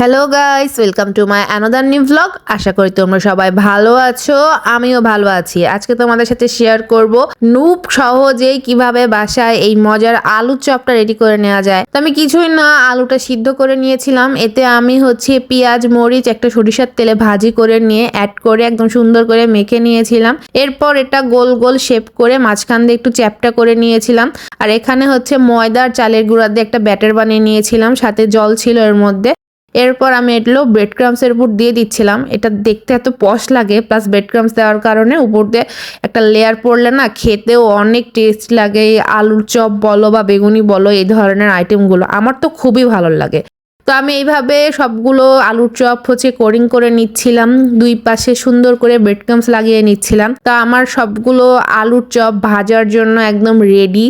Hello guys welcome to my another new vlog আশা করি তোমরা সবাই ভালো আছো, আমিও ভালো আছি। আজকে তোমাদের সাথে শেয়ার করব নুপ সহজেই কীভাবে বাসায় এই মজার আলু চপটা রেডি করে নেওয়া যায়। তো আমি কিছুই না, আলুটা সিদ্ধ করে নিয়েছিলাম। এতে আমি হচ্ছে পেঁয়াজ, মরিচ, একটা সরিষার তেলে ভাজি করে নিয়ে অ্যাড করে একদম সুন্দর করে মেখে নিয়েছিলাম। এরপর এটা গোল গোল শেপ করে মাঝখান দিয়ে একটু চ্যাপটা করে নিয়েছিলাম। আর এখানে হচ্ছে ময়দার চালের গুঁড়া দিয়ে একটা ব্যাটার বানিয়ে নিয়েছিলাম। সাথে জল ছিল এর মধ্যে। এরপর আমি এগুলো ব্রেড ক্রামসের উপর দিয়ে দিচ্ছিলাম। এটা দেখতে এত পশ লাগে প্লাস ব্রেড ক্রামস দেওয়ার কারণে উপর দিয়ে একটা লেয়ার পড়লে না খেতেও অনেক টেস্ট লাগে। আলুর চপ বলো বা বেগুনি বলো, এই ধরনের আইটেমগুলো আমার তো খুবই ভালো লাগে। তো আমি এইভাবে সবগুলো আলুর চপ হচ্ছে কোরিং করে নিচ্ছিলাম, দুই পাশে সুন্দর করে ব্রেড ক্রামস লাগিয়ে নিচ্ছিলাম। তো আমার সবগুলো আলুর চপ ভাজার জন্য একদম রেডি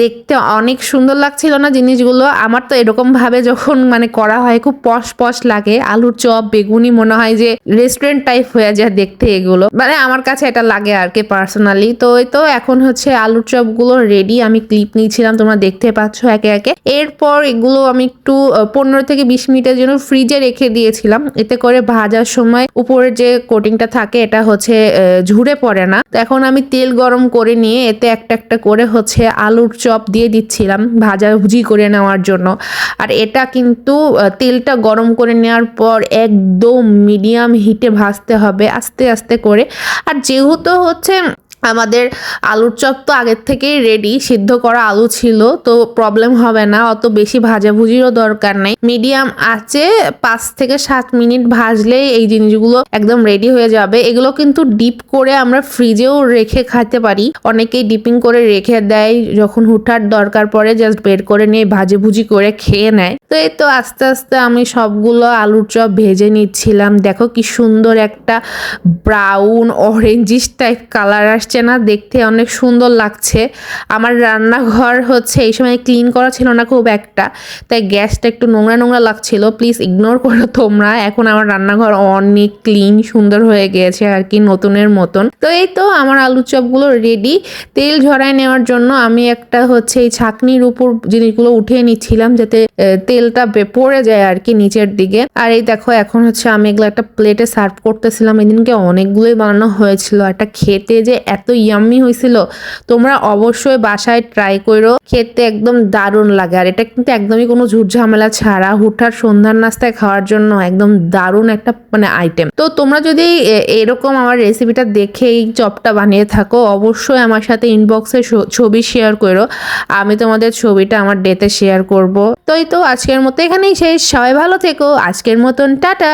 দেখতে অনেক সুন্দর লাগছিল না জিনিসগুলো? আমার তো এরকম ভাবে যখন মানে করা হয় খুব পশ পশ লাগে। আলুর চপ, বেগুনি মনে হয় যে রেস্টুরেন্ট টাইপ হয়ে যায় দেখতে এগুলো। মানে আমার কাছে এটা লাগে আর কি পার্সোনালি তো এই তো এখন হচ্ছে আলুর চপগুলো রেডি আমি ক্লিপ নিয়েছিলাম তোমরা দেখতে পাচ্ছ একে একে। এরপর এগুলো আমি একটু পনেরো থেকে বিশ মিনিটের জন্য ফ্রিজে রেখে দিয়েছিলাম। এতে করে ভাজার সময় উপরে যে কোটিংটা থাকে, এটা হচ্ছে ঝুড়ে পড়ে না। তো এখন আমি তেল গরম করে নিয়ে এতে একটা একটা করে হচ্ছে আলুর চপ দিয়ে দিচ্ছিলাম ভাজা ভুজি করে নেওয়ার জন্য। আর এটা কিন্তু তেলটা গরম করে নেওয়ার পর একদম মিডিয়াম হিটে ভাজতে হবে আস্তে আস্তে করে। আর যেহেতু হচ্ছে আমাদের আলুর চপ তো আগের থেকেই রেডি সিদ্ধ করা আলু ছিল, তো প্রবলেম হবে না, অত বেশি ভাজাভুজিরও দরকার নেই। মিডিয়াম আছে, পাঁচ থেকে সাত মিনিট ভাজলেই এই জিনিসগুলো একদম রেডি হয়ে যাবে। এগুলো কিন্তু ডিপ করে আমরা ফ্রিজেও রেখে খাইতে পারি। অনেকেই ডিপিং করে রেখে দেয়, যখন হুঠার দরকার পড়ে জাস্ট বের করে নিয়ে ভাজে ভুজি করে খেয়ে নেয়। তো এই তো আস্তে আস্তে আমি সবগুলো আলুর চপ ভেজে নিচ্ছিলাম। দেখো কি সুন্দর একটা ব্রাউন অরেঞ্জিস টাইপ কালার আসছে। না, দেখতে অনেক সুন্দর লাগছে। আমার রান্নাঘর হচ্ছে এই সময় ক্লিন করা ছিল না খুব একটা, তাই গ্যাসটা একটু নোংরা নোংরা লাগছিল। প্লিজ ইগনোর করো তোমরা, এখন আমার রান্নাঘর অনেক ক্লিন সুন্দর হয়ে গিয়েছে আর কি নতুনের মতন। তো এই তো আমার আলু চপগুলো রেডি তেল ঝরায় নেওয়ার জন্য আমি একটা হচ্ছে এই ছাকনির উপর জিনিসগুলো উঠিয়ে নিচ্ছিলাম যাতে তেলটা পড়ে যায় আর কি নিচের দিকে। আর এই দেখো এখন হচ্ছে আমি এগুলো একটা প্লেটে সার্ভ করতেছিলাম। এদিনকে অনেকগুলোই বানানো হয়েছিল। একটা খেতে যে এত ইয়াম্মি হয়েছিল। তোমরা অবশ্যই বাসায় ট্রাই করো। খেতে একদম দারুণ লাগে। আর এটা কিন্তু একদমই কোনো ঝুট ঝামেলা ছাড়া হুঠার সন্ধ্যার নাস্তায় খাওয়ার জন্য একদম দারুণ একটা মানে আইটেম তো তোমরা যদি এরকম আমার রেসিপিটা দেখে এই চপটা বানিয়ে থাকো, অবশ্যই আমার সাথে ইনবক্সে ছবি শেয়ার করো। আমি তোমাদের ছবিটা আমার ডেতে শেয়ার করব। তো এই তো আজকের মতো এখানেই শেষ। সবাই ভালো থেকো। আজকের মতন টাটা।